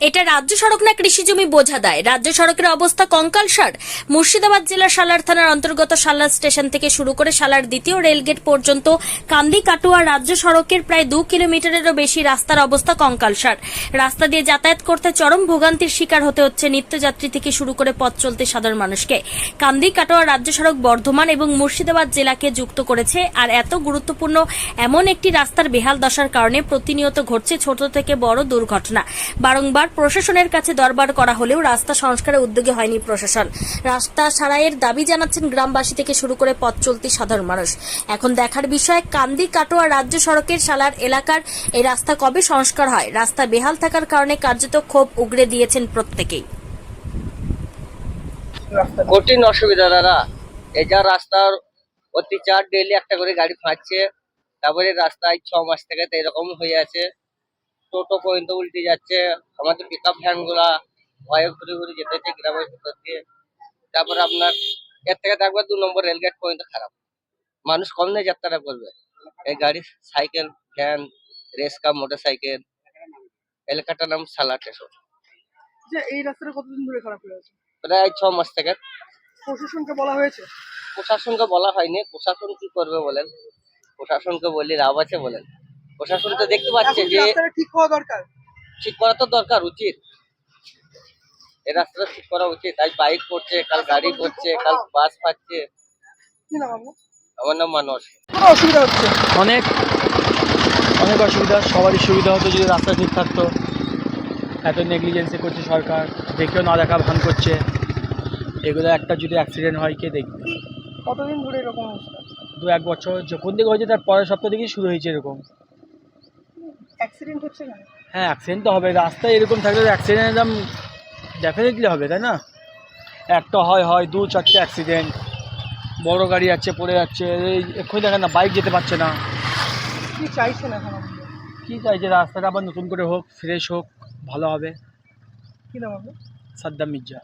এটা রাজ্য সড়ক না কৃষি জমি বোঝা দেয়? রাজ্য সড়কের অবস্থা কঙ্কালসার মুর্শিদাবাদ জেলার সালার থানার অন্তর্গত সালার স্টেশন থেকে শুরু করে সালার দ্বিতীয় রেলগেট পর্যন্ত কান্দি কাটোয়া রাজ্য সড়কের প্রায় দু কিলোমিটারেরও বেশি রাস্তার অবস্থা কঙ্কালসার রাস্তা দিয়ে যাতায়াত করতে চরম ভোগান্তির শিকার হতে হচ্ছে নিত্যযাত্রী থেকে শুরু করে পথ চলতে সাধারণ মানুষকে। কান্দি কাটোয়া রাজ্য সড়ক বর্ধমান এবং মুর্শিদাবাদ জেলাকে যুক্ত করেছে আর এত গুরুত্বপূর্ণ এমন একটি রাস্তার বেহাল দশার কারণে প্রতিনিয়ত ঘটছে ছোট থেকে বড় দুর্ঘটনা। বারংবার প্রশাসনের কাছে দরবার করা হলেও রাস্তা সংস্কারের উদ্যোগী হয়নি প্রশাসন। রাস্তা সারাইয়ের দাবি জানাচ্ছেন গ্রামবাসী থেকে শুরু করে পথ চলতি সাধারণ মানুষ। এখন দেখার বিষয়, কান্দি, কাটোয়া রাজ্য সড়কের সালার এলাকার এই রাস্তা কবে সংস্কার হয়? রাস্তা বেহাল থাকার কারণে কার্যত ক্ষোভ উগরে দিয়েছেন প্রত্যেকেই। কঠিন অসুবিধা, দাদা। এটা রাস্তার অত্যাচার ডেলি একটা করে গাড়ি ফাঁকছে তারপরে রাস্তায় ছ মাস থেকে এরকম হয়ে আছে। টোটো পর্যন্ত উল্টে যাচ্ছে। আমাদের পিক আপ ভ্যানগুলা ভয়ে ঘুরে ঘুরে যেতে হচ্ছে গ্রামের ভিতর দিয়ে। তারপরে আপনার এর থেকে দেখবে দু নম্বর রেলগেট পর্যন্ত খারাপ। মানুষ কম নিয়ে যাত্রা করবে। এই গাড়ি সাইকেল ভ্যান রেসকা মোটর সাইকেল এলাকাটার নাম সালা স্টেশন এই রাস্তাটা কতদিন ধরে খারাপ হয়ে আছে? প্রায় ছ মাস থেকে। প্রশাসনকে বলা হয়েছে? প্রশাসনকে বলা হয়নি। প্রশাসন কি করবে বলেন? প্রশাসনকে বললি লাভ আছে বলেন। প্রশাসন তো দেখতে পাচ্ছে যে ঠিক হওয়া দরকার। ঠিক করা তো দরকার উচিত। এই রাস্তাটা ঠিক করা উচিত। আজ বাইক করছে কাল গাড়ি করছে কাল বাস পাচ্ছে। আমার নাম মানুষ অসুবিধা হচ্ছে? অনেক অনেক অসুবিধা সবারই সুবিধা হতো যদি রাস্তা ঠিক থাকতো। এত নেগলিজেন্সি করছে সরকার দেখেও না দেখা ভান করছে। এগুলো একটা যদি অ্যাক্সিডেন্ট হয় কে দেখবে? কতদিন ধরে এরকম দু এক বছর যখন থেকে হয়েছে তার পরের সপ্তাহ থেকেই শুরু হয়েছে এরকম। অ্যাক্সিডেন্ট হচ্ছে না? হ্যাঁ অ্যাক্সিডেন্ট তো হবে। রাস্তায় এরকম থাকলে অ্যাক্সিডেন্ট একদম ডেফিনেটলি হবে তাই না? একটা হয় হয় দু চারটে অ্যাক্সিডেন্ট বড় গাড়ি যাচ্ছে পড়ে যাচ্ছে এই এক্ষুনি দেখেন না বাইক যেতে পারছে না। কি চাইছেন এখন কী চাইছে? রাস্তাটা আবার নতুন করে হোক ফ্রেশ হোক ভালো হবে। কী নাম হবে সাদ্দাম মির্জা।